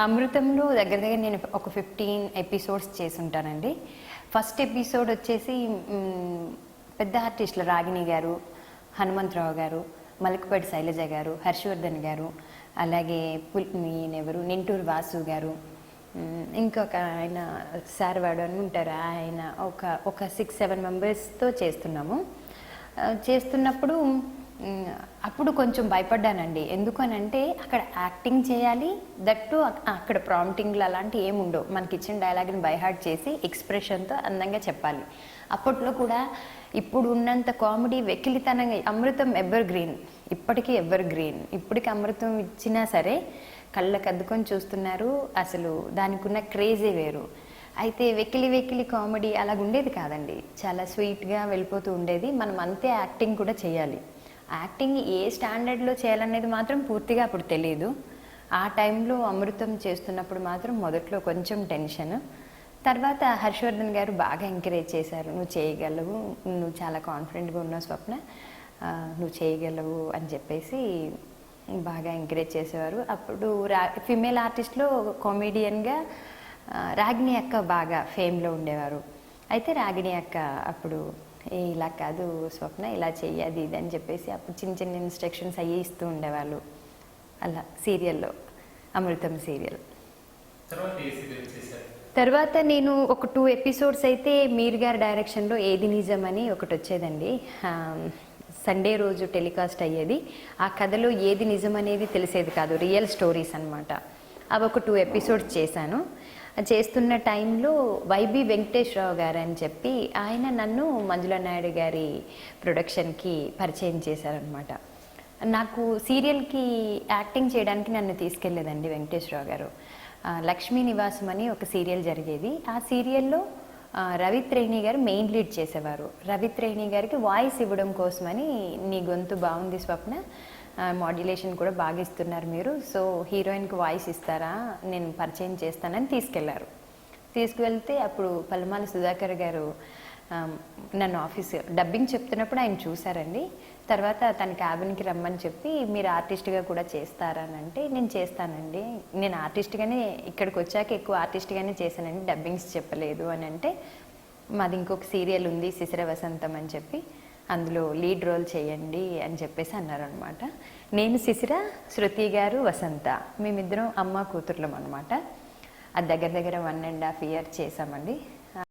అమృతంలో దగ్గర దగ్గర నేను ఒక ఫిఫ్టీన్ ఎపిసోడ్స్ చేసి ఉంటానండి ఫస్ట్ ఎపిసోడ్ వచ్చేసి పెద్ద ఆర్టిస్టులు రాగిణి గారు హనుమంతరావు గారు మలకపేటి శైలజ గారు హర్షవర్ధన్ గారు అలాగే పుల్ ఈయనెవరు నింటూరు వాసు గారు ఇంకొక ఆయన సార్వాడు అని ఉంటారు. ఆయన ఒక ఒక సిక్స్ సెవెన్ మెంబర్స్తో చేస్తున్నాము. చేస్తున్నప్పుడు అప్పుడు కొంచెం భయపడ్డానండి. ఎందుకనంటే అక్కడ యాక్టింగ్ చేయాలి దట్టు అక్కడ ప్రాంప్టింగ్లు అలాంటి ఏమి ఉండవు. మనకి ఇచ్చిన డైలాగ్ని బైహార్ట్ చేసి ఎక్స్ప్రెషన్తో అందంగా చెప్పాలి. అప్పట్లో కూడా ఇప్పుడు ఉన్నంత కామెడీ వెకిలితనంగా అమృతం ఎవర్ గ్రీన్ ఇప్పటికీ ఎవర్ గ్రీన్. ఇప్పటికి అమృతం ఇచ్చినా సరే కళ్ళకు అద్దుకొని చూస్తున్నారు అసలు దానికి ఉన్న క్రేజే వేరు. అయితే వెకిలి వెకిలి కామెడీ అలాగ ఉండేది కాదండి. చాలా స్వీట్గా వెళ్ళిపోతూ ఉండేది. మనం అంతే యాక్టింగ్ కూడా చేయాలి. యాక్టింగ్ ఏ స్టాండర్డ్లో చేయాలనేది మాత్రం పూర్తిగా అప్పుడు తెలియదు ఆ టైంలో అమృతం చేస్తున్నప్పుడు మాత్రం మొదట్లో కొంచెం టెన్షన్. తర్వాత హర్షవర్ధన్ గారు బాగా ఎంకరేజ్ చేశారు నువ్వు చేయగలవు నువ్వు చాలా కాన్ఫిడెంట్గా ఉన్నావు స్వప్న నువ్వు చేయగలవు అని చెప్పేసి బాగా ఎంకరేజ్ చేసేవారు. అప్పుడు రా ఫిమేల్ ఆర్టిస్ట్లో కామెడియన్గా రాగిణి అక్క బాగా ఫేమ్లో ఉండేవారు. అయితే రాగిణి అక్క అప్పుడు "ఏ, ఇలా కాదు స్వప్న ఇలా చెయ్యి అది ఇది అని చెప్పేసి అప్పుడు చిన్న చిన్న ఇన్స్ట్రక్షన్స్ అయ్యి ఇస్తూ ఉండేవాళ్ళు. అలా సీరియల్లో అమృతం సీరియల్. తర్వాత నేను ఒక టూ ఎపిసోడ్స్ అయితే మీర్ గారి డైరెక్షన్లో ఏది నిజం అని ఒకటి వచ్చేదండి. సండే రోజు టెలికాస్ట్ అయ్యేది. ఆ కథలో ఏది నిజం అనేది తెలిసేది కాదు రియల్ స్టోరీస్ అన్నమాట. అవి ఒక టూ ఎపిసోడ్స్ చేశాను. చేస్తున్న టైంలో వైబి వెంకటేశ్వరరావు గారు అని చెప్పి ఆయన నన్ను మంజుల నాయుడు గారి ప్రొడక్షన్కి పరిచయం చేశారనమాట నాకు సీరియల్కి యాక్టింగ్ చేయడానికి నన్ను తీసుకెళ్ళేదండి వెంకటేశ్వరరావు గారు. లక్ష్మీ నివాసం అని ఒక సీరియల్ జరిగేది. ఆ సీరియల్లో రవిత్రేణి గారు మెయిన్ లీడ్ చేసేవారు. రవిత్రేణి గారికి వాయిస్ ఇవ్వడం కోసమని నీ గొంతు బాగుంది స్వప్న మాడ్యులేషన్ కూడా బాగా ఇస్తున్నారు మీరు. సో హీరోయిన్కి వాయిస్ ఇస్తారా? నేను పరిచయం చేస్తానని తీసుకెళ్ళారు. తీసుకువెళ్తే అప్పుడు పల్లమాల సుధాకర్ గారు నన్ను ఆఫీస్ డబ్బింగ్ చెప్తున్నప్పుడు ఆయన చూసారండి తర్వాత తన క్యాబిన్కి రమ్మని చెప్పి మీరు ఆర్టిస్ట్గా కూడా చేస్తారా? అని అంటే నేను చేస్తానండి. నేను ఆర్టిస్ట్గానే ఇక్కడికి వచ్చాక ఎక్కువ ఆర్టిస్ట్గానే చేశానండి డబ్బింగ్స్ చెప్పలేదు. అని అంటే మాది ఇంకొక సీరియల్ ఉంది శిశిర వసంతం అని చెప్పి అందులో లీడ్ రోల్ చేయండి అని చెప్పేసి అన్నారనమాట నేను శిశిర శృతి గారు వసంత మేమిద్దరం అమ్మ కూతుర్లం అనమాట అది దగ్గర దగ్గర వన్ అండ్ హాఫ్ ఇయర్ చేసామండి